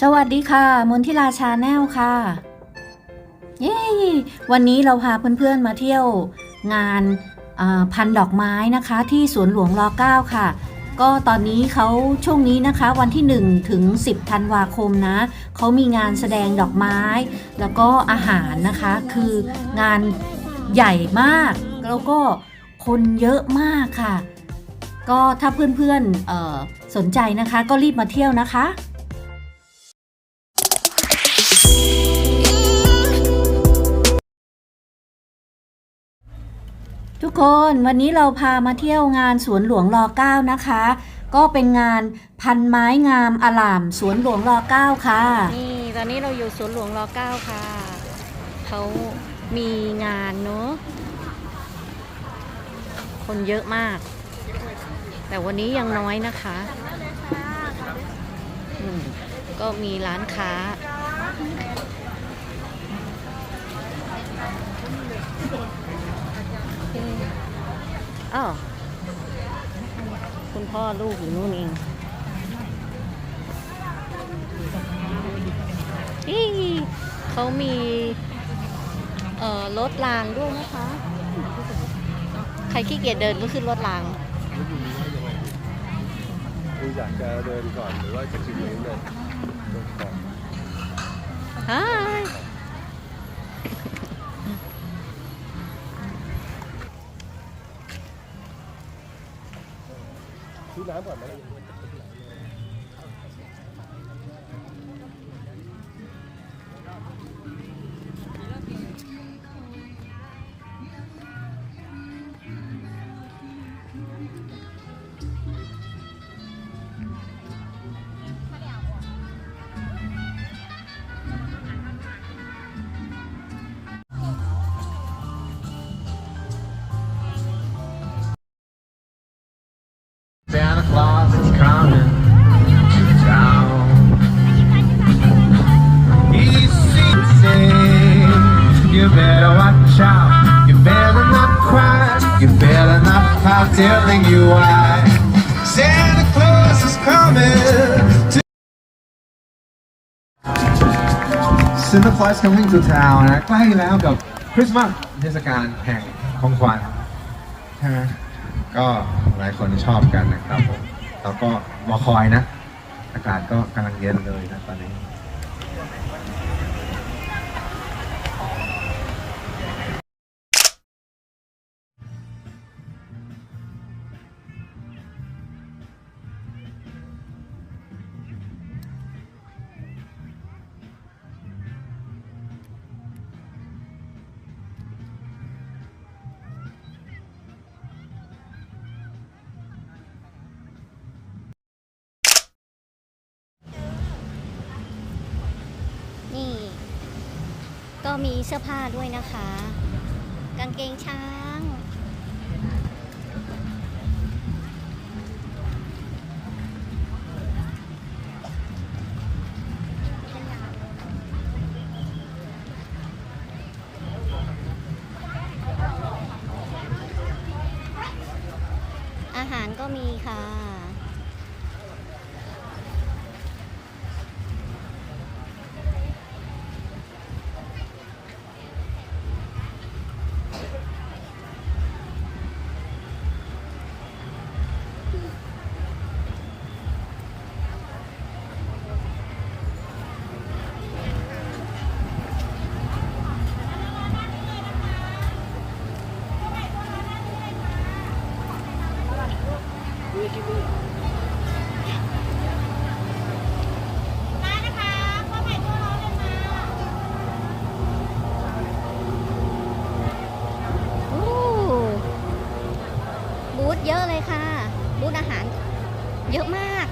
สวัสดีค่ะ มนทิลาชาแนลค่ะ เย้ วันนี้เราพาเพื่อนๆมาเที่ยวงานาพันดอกไม้นะคะที่สวนหลวงร9ค่ะ ก็ตอนนี้เขาช่วงนี้นะคะวันที่ 1 ถึง 10ธันวาคมนะเขามีงานแสดงดอกไม้ แล้วก็อาหารนะคะ คืองานใหญ่มาก แล้วก็คนเยอะมากค่ะ ก็ถ้าเพื่อนๆเอ่อสนใจนะคะ ก็รีบมาเที่ยวนะคะ ทุกคนวันนี้เราพามาเที่ยวงานสวนหลวงร9นะคะ ก็เป็นงานพันไม้งามอลามสวนหลวงร9ค่ะ นี่ตอนนี้เราอยู่สวนหลวงรอเก้าค่ะ เขามีงานเนอะคนเยอะมาก แต่วันนี้ยังน้อยนะคะอืมก็มีร้านค้า อ้าวคุณพ่อลูกอยู่นู่นเองนี่เขามีเอ่อรถรางด้วยนะคะ ใครขี้เกียจเดินก็ขึ้นรถราง คุณอยากจะเดินก่อนหรือว่าจะกินเองเลยเดินก่อ ซินเตอร์คลาส coming to town นะใกล้แล้วกับคริสต์มาสเทศกาลแห่งของขวัญใช่ไหมก็หลายคนชอบกันนะครับผมแล้วก็รอคอยนะ อากาศก็กำลังเย็นเลยนะตอนนี้ มีเสื้อผ้าด้วยนะคะ กางเกงช้าง เยอะเลยค่ะ บูธอาหารเยอะมาก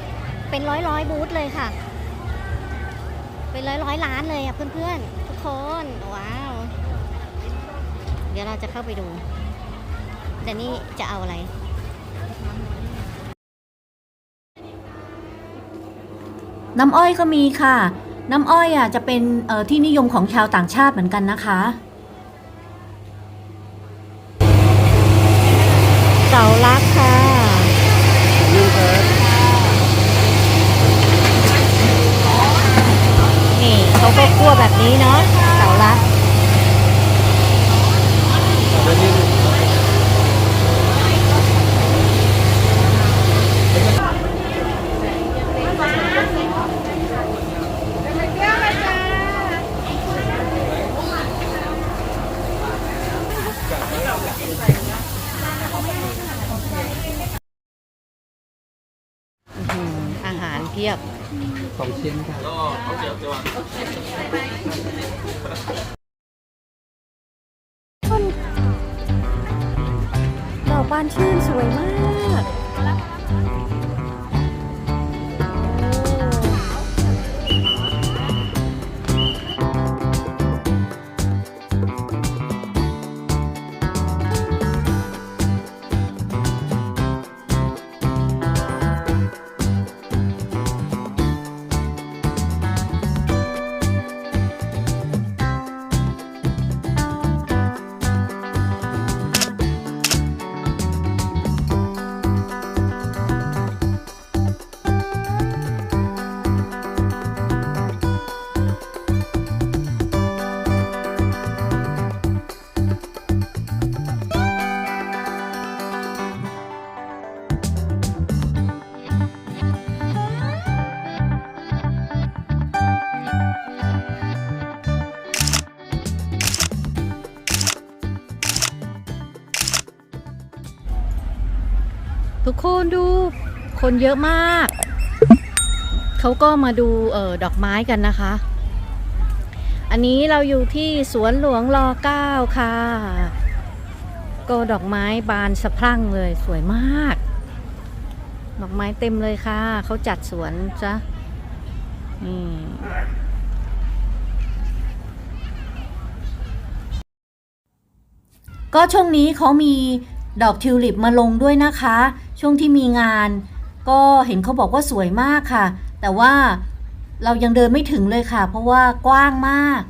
เป็นร้อยร้อยบูธเลยค่ะ เป็นร้อยร้อยๆร้านเลยอะเพื่อนๆ ทุกคน ว้าว เดี๋ยวเราจะเข้าไปดูแต่นี่จะเอาอะไร น้ำอ้อยก็มีค่ะ น้ำอ้อยอะจะเป็นที่นิยมของชาวต่างชาติเหมือนกันนะคะ เสาลักค่ะ ขอบคุณครับ ขั้ว แบบนี้เนาะ บานชื่นสวยมากทุก คนเยอะมาก เขาก็มาดูเออดอกไม้กันนะคะ อันนี้เราอยู่ที่สวนหลวงรอเก้าค่ะ ก็ดอกไม้บานสะพรั่งเลยสวยมาก ดอกไม้เต็มเลยค่ะ เขาจัดสวนจ้ะนี่ก็ช่วงนี้เขามีดอกทิวลิปมาลงด้วยนะคะ ช่วงที่มีงาน ก็เห็นเขาบอกว่าสวยมากค่ะ แต่ว่าเรายังเดินไม่ถึงเลยค่ะ เพราะว่ากว้างมาก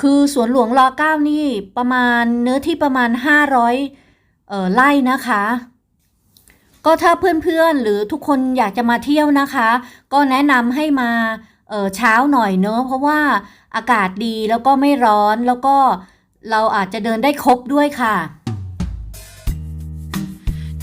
คือสวนหลวงรอเก้านี่ประมาณเนื้อที่ประมาณ 500เอ่อไร่นะคะ ก็ถ้าเพื่อนๆหรือทุกคนอยากจะมาเที่ยวนะคะ ก็แนะนำให้มาเออเช้าหน่อยเนอะเพราะว่าอากาศดีแล้วก็ไม่ร้อนแล้วก็เราอาจจะเดินได้ครบด้วยค่ะ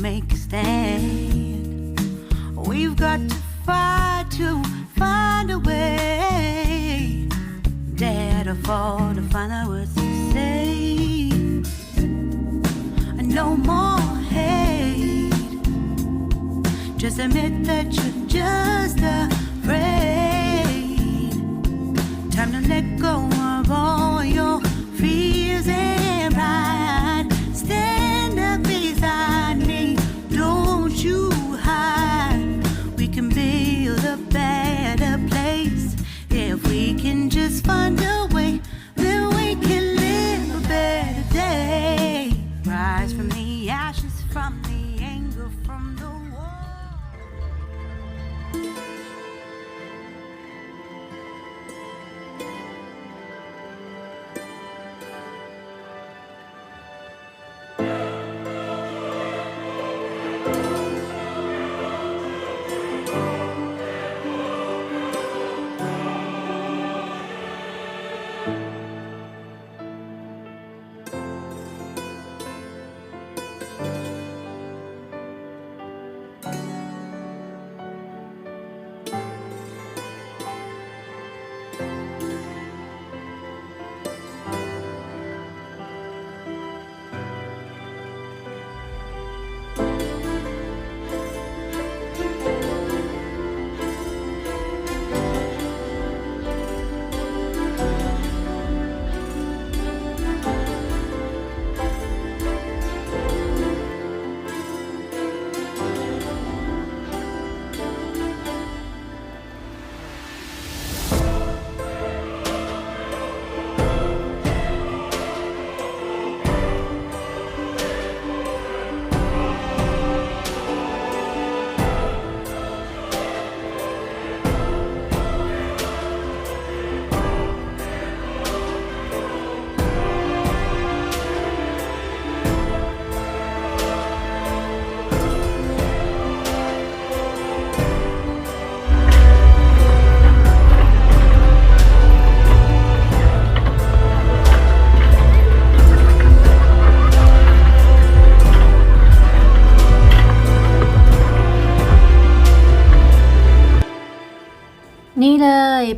make a stand. We've got to fight to find a way. Dare to fall to find out what to say. No more hate. Just admit that you're just afraid. Time to let go of all your fears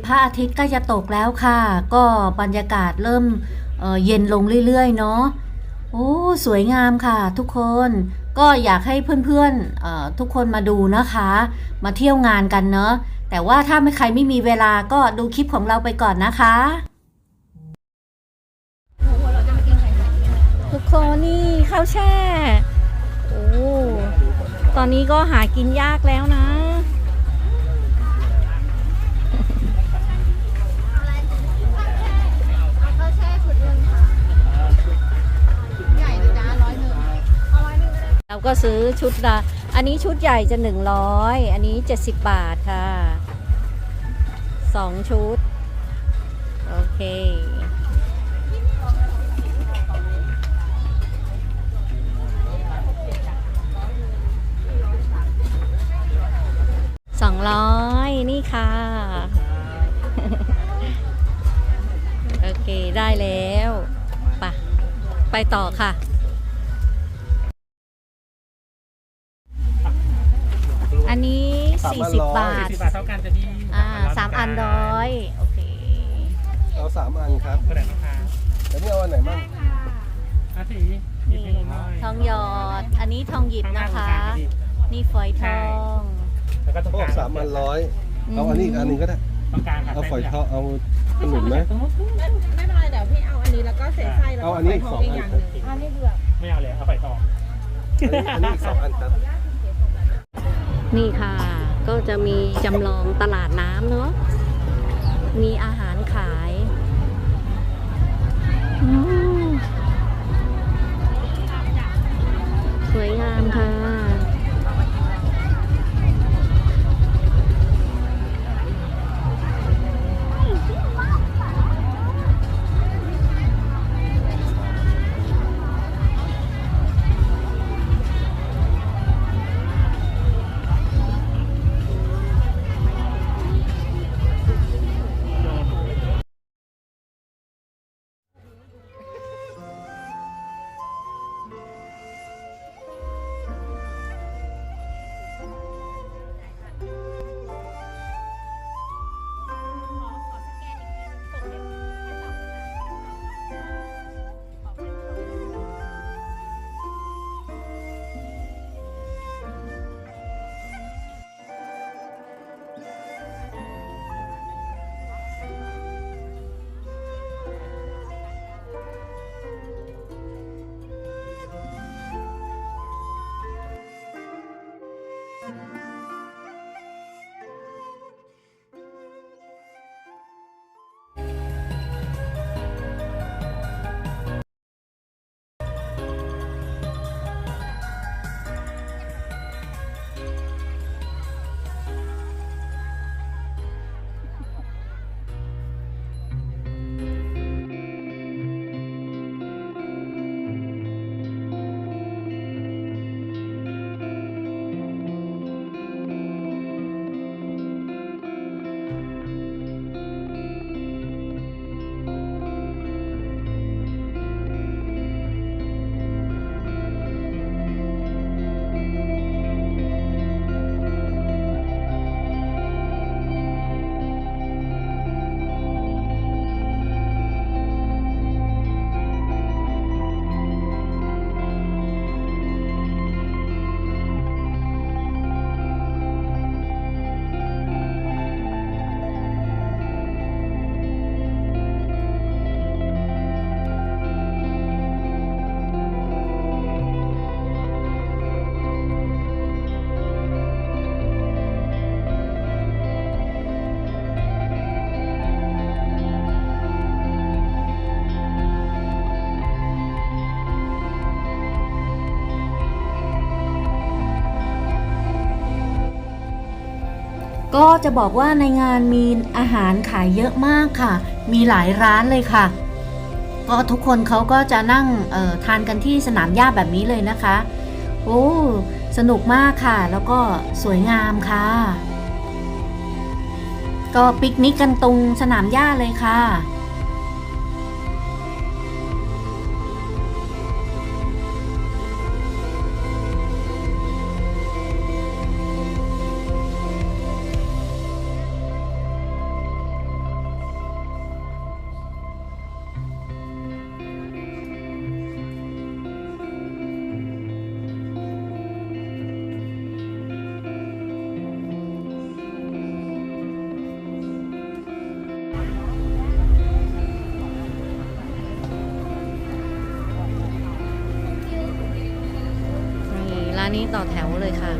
พระอาทิตย์ใกล้จะตกแล้วค่ะ ก็บรรยากาศเริ่มเเย็นลงเรื่อยๆเนาะโอ้สวยงามค่ะ ทุกคนก็อยากให้เพื่อนๆทุกคนมาดูนะคะ มาเที่ยวงานกันเนาะแต่ว่าถ้าไม่ใครไม่มีเวลาก็ดูคลิปของเราไปก่อนนะคะ ทุกคนนี่ข้าวแช่ โอ้ตอนนี้ก็หากินยากแล้วนะ ซื้อชุดละอันนี้ชุดใหญ่จะ 100 อันนี้ 70 บาทค่ะ 2 ชุด โอเค สองร้อยนี่ค่ะ โอเค ได้แล้ว ไป ไปต่อค่ะ นี้40 บาท40บาทเท่ากันจะที่อ่าสามอันร้อยโอเค เอาสามอันครับกระดาษราคาแล้วนี่เอาอันไหนบ้างห้าสีหยิบนี่ให้ผมหน่อยทองหยอด อันนี้ทองหยิบข้างหน้านะคะตรงกลางครับพี่นี่ฝอยทอง แล้วก็ตรงพวกกลางสามอันร้อยเอาอันนี้อีกอันหนึงก็ได้ ตรงกลางครับเอาฝอยทองเอาขนุนไหม ตรงนู้นไม่เป็นไรเดี๋ยวพี่เอาอันนี้แล้วก็เศษไส้แล้วเอาก็อันนี้ใส่อีกทสอองงอีกอัอนย่างคหรับนึ่งไม่เอาเลยเอาไฟทอง อันนี้อันนี้อีกสองอันครับ นี่ค่ะ ก็จะมีจำลองตลาดน้ำเนาะมีอาหารขายสวยงามค่ะ ก็จะบอกว่าในงานมีอาหารขายเยอะมากค่ะ มีหลายร้านเลยค่ะ ก็ทุกคนเขาก็จะนั่งทานกันที่สนามหญ้าแบบนี้เลยนะคะ โอ้สนุกมากค่ะ แล้วก็สวยงามค่ะ ก็ปิกนิกกันตรงสนามหญ้าเลยค่ะ นี่ต่อแถวเลยค่ะ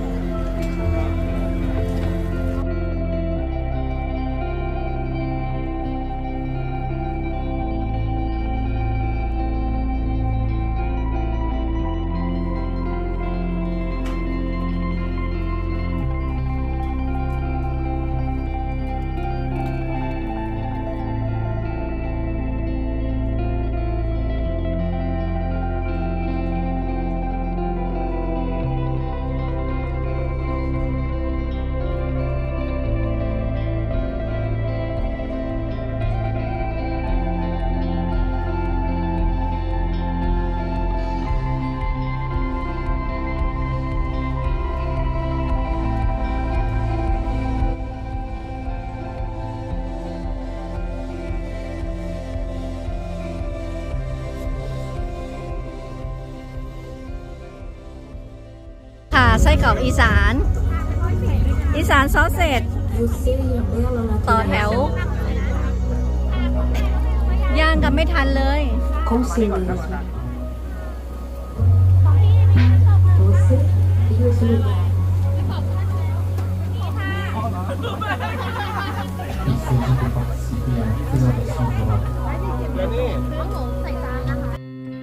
ส้กรอกอีสาน อีสานซอสเสร็จต่อแถว ย่างกันไม่ทันเลย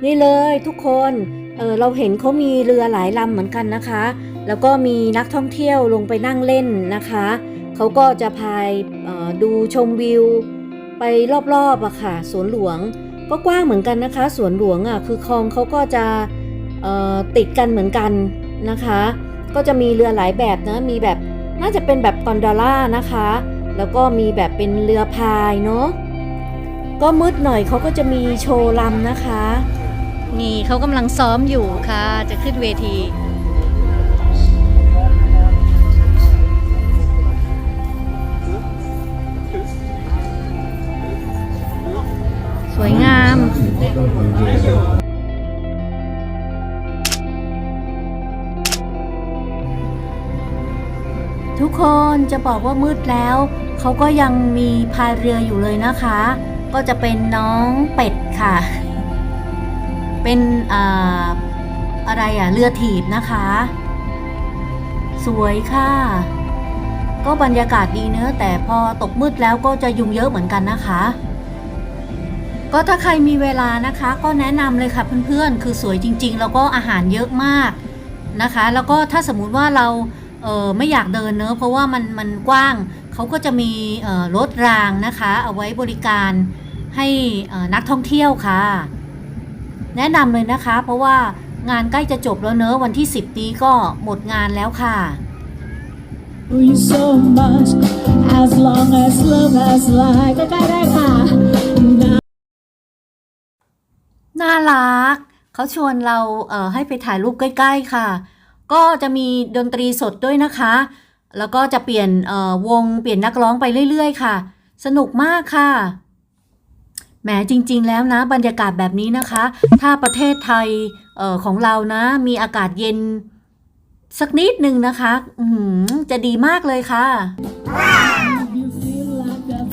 นี่เลยทุกคน เออเราเห็นเขามีเรือหลายลำเหมือนกันนะคะ แล้วก็มีนักท่องเที่ยวลงไปนั่งเล่นนะคะ เขาก็จะพายดูชมวิว ไปรอบๆอะค่ะ สวนหลวงก็กว้างเหมือนกันนะคะ สวนหลวงอะคือคลองเขาก็จะติดกันเหมือนกันนะคะ ก็จะมีเรือหลายแบบนะ มีแบบน่าจะเป็นแบบกอนดอล่านะคะ แล้วก็มีแบบเป็นเรือพายเนาะ ก็มืดหน่อยเขาก็จะมีโชว์ลำนะคะ นี่เขากำลังซ้อมอยู่ค่ะ จะขึ้นเวที สวยงามทุกคนจะบอกว่ามืดแล้ว เขาก็ยังมีพายเรืออยู่เลยนะคะ ก็จะเป็นน้องเป็ดค่ะ เป็นอ่าอะไรอะเรือถีบนะคะ สวยค่ะ ก็บรรยากาศดีเนื้อแต่พอตกมืดแล้วก็จะยุงเยอะเหมือนกันนะคะ ก็ถ้าใครมีเวลานะคะ ก็แนะนำเลยค่ะเพื่อนๆ คือสวยจริง ๆ แล้วก็อาหารเยอะมากนะคะ แล้วก็ถ้าสมมุติว่าเราเออไม่อยากเดินเนอะเพราะว่ามันมันกว้างเขาก็จะมีเอ่อรถรางนะคะ เอาไว้บริการให้เอ่อนักท่องเที่ยวค่ะ แนะนำเลยนะคะ เพราะว่างานใกล้จะจบแล้วเนอะวันที่ 10 นี้ก็หมดงานแล้วค่ะ you so much as long as love has life ใกล้ๆได้ค่ะน่า รัก เขาชวนเราเให้ไปถ่ายรูปใกล้ ๆ ค่ะ ก็จะมีดนตรีสดด้วยนะคะ แล้วก็จะเปลี่ยนวงเปลี่ยนนักร้องไปเรื่อย ๆ ค่ะ สนุกมากค่ะแหมจริง ๆ แล้วนะ บรรยากาศแบบนี้นะคะ ถ้าประเทศไทยออของเรานะ มีอากาศเย็นสักนิดหนึ่งนะคะ จะดีมากเลยค่ะ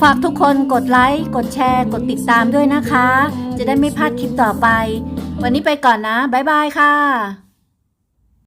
ฝากทุกคนกดไลค์ กดแชร์ กดติดตามด้วยนะคะ จะได้ไม่พลาดคลิปต่อไป วันนี้ไปก่อนนะ บ๊ายบายค่ะ